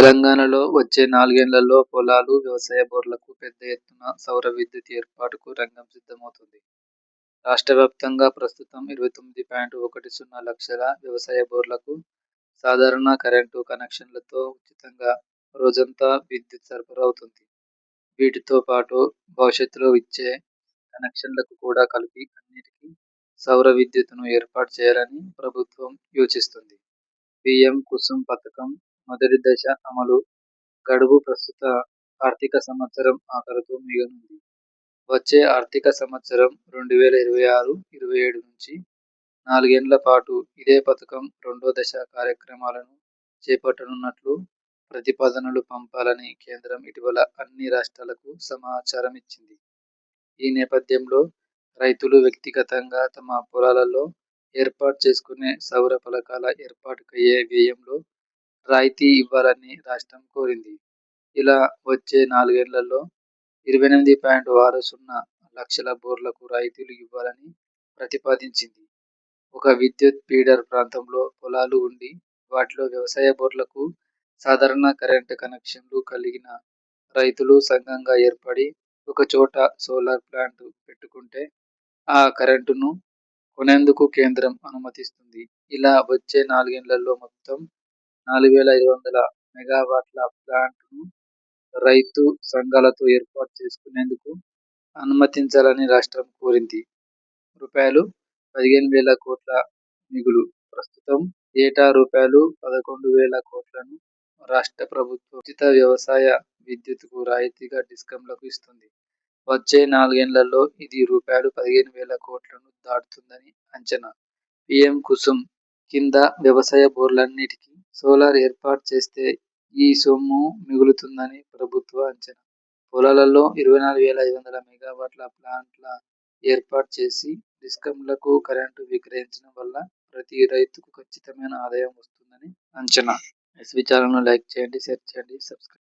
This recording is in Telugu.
తెలంగాణలో వచ్చే నాలుగేళ్ళలో పొలాలు, వ్యవసాయ బోర్లకు పెద్ద ఎత్తున సౌర విద్యుత్ ఏర్పాటుకు రంగం సిద్ధమవుతుంది. రాష్ట్ర వ్యాప్తంగా ప్రస్తుతం ఇరవై తొమ్మిది పాయింట్ ఒకటి సున్నా లక్షల వ్యవసాయ బోర్లకు సాధారణ కరెంటు కనెక్షన్లతో ఉచితంగా రోజంతా విద్యుత్ సరఫరా అవుతుంది. వీటితో పాటు భవిష్యత్తులో ఇచ్చే కనెక్షన్లకు కూడా కలిపి అన్నిటికీ సౌర విద్యుత్తును ఏర్పాటు చేయాలని ప్రభుత్వం యోచిస్తుంది. పిఎం కుసుమ్ పథకం మొదటి దశ అమలు గడువు ప్రస్తుత ఆర్థిక సంవత్సరం ఆఖరుతో మిగనుంది వచ్చే ఆర్థిక సంవత్సరం రెండు వేల ఇరవై ఆరు ఇరవై ఏడు నుంచి నాలుగేండ్ల పాటు ఇదే పథకం రెండో దశ కార్యక్రమాలను చేపట్టనున్నట్లు ప్రతిపాదనలు పంపాలని కేంద్రం ఇటీవల అన్ని రాష్ట్రాలకు సమాచారం ఇచ్చింది. ఈ నేపథ్యంలో రైతులు వ్యక్తిగతంగా తమ పొలాలలో ఏర్పాటు చేసుకునే సౌర ఫలకాల ఏర్పాటుకయ్యే వ్యయంలో రాయితీ ఇవ్వాలని రాష్ట్రం కోరింది. ఇలా వచ్చే నాలుగేళ్ళలో ఇరవై ఎనిమిది పాయింట్ ఆరు సున్నా లక్షల బోర్లకు రాయితీలు ఇవ్వాలని ప్రతిపాదించింది. ఒక విద్యుత్ ఫీడర్ ప్రాంతంలో పొలాలు ఉండి వాటిలో వ్యవసాయ బోర్లకు సాధారణ కరెంటు కనెక్షన్లు కలిగిన రైతులు సంఘంగా ఏర్పడి ఒక చోట సోలార్ ప్లాంట్ పెట్టుకుంటే ఆ కరెంటును కొనేందుకు కేంద్రం అనుమతిస్తుంది. ఇలా వచ్చే నాలుగేళ్ళలో మొత్తం నాలుగు వేల ఐదు వందల మెగావాట్ల ప్లాంట్ను రైతు సంఘాలతో ఏర్పాటు చేసుకునేందుకు అనుమతించాలని రాష్ట్రం కోరింది. రూపాయలు పదిహేను వేల కోట్ల మిగులు ప్రస్తుతం ఏటా రూపాయలు పదకొండు వేల కోట్లను రాష్ట్ర ప్రభుత్వం ఉచిత వ్యవసాయ విద్యుత్కు రాయితీగా డిస్కంలకు ఇస్తుంది వచ్చే నాలుగేళ్ళలో ఇది రూపాయలు పదిహేను వేల కోట్లను దాటుతుందని అంచనా. పిఎం కుసుమ్ కింద వ్యవసాయ బోర్లన్నిటికీ సోలార్ ఏర్పాటు చేస్తే ఈ సొమ్ము మిగులుతుందని ప్రభుత్వ అంచనా. పొలాలలో ఇరవై నాలుగు వేల ఐదు వందల మెగావాట్ల ప్లాంట్ల ఏర్పాటు చేసి డిస్కంలకు కరెంటు విక్రయించడం వల్ల ప్రతి రైతుకు ఖచ్చితమైన ఆదాయం వస్తుందని అంచనా. ఎస్వి ఛానల్ను లైక్ చేయండి, షేర్ చేయండి, సబ్స్క్రైబ్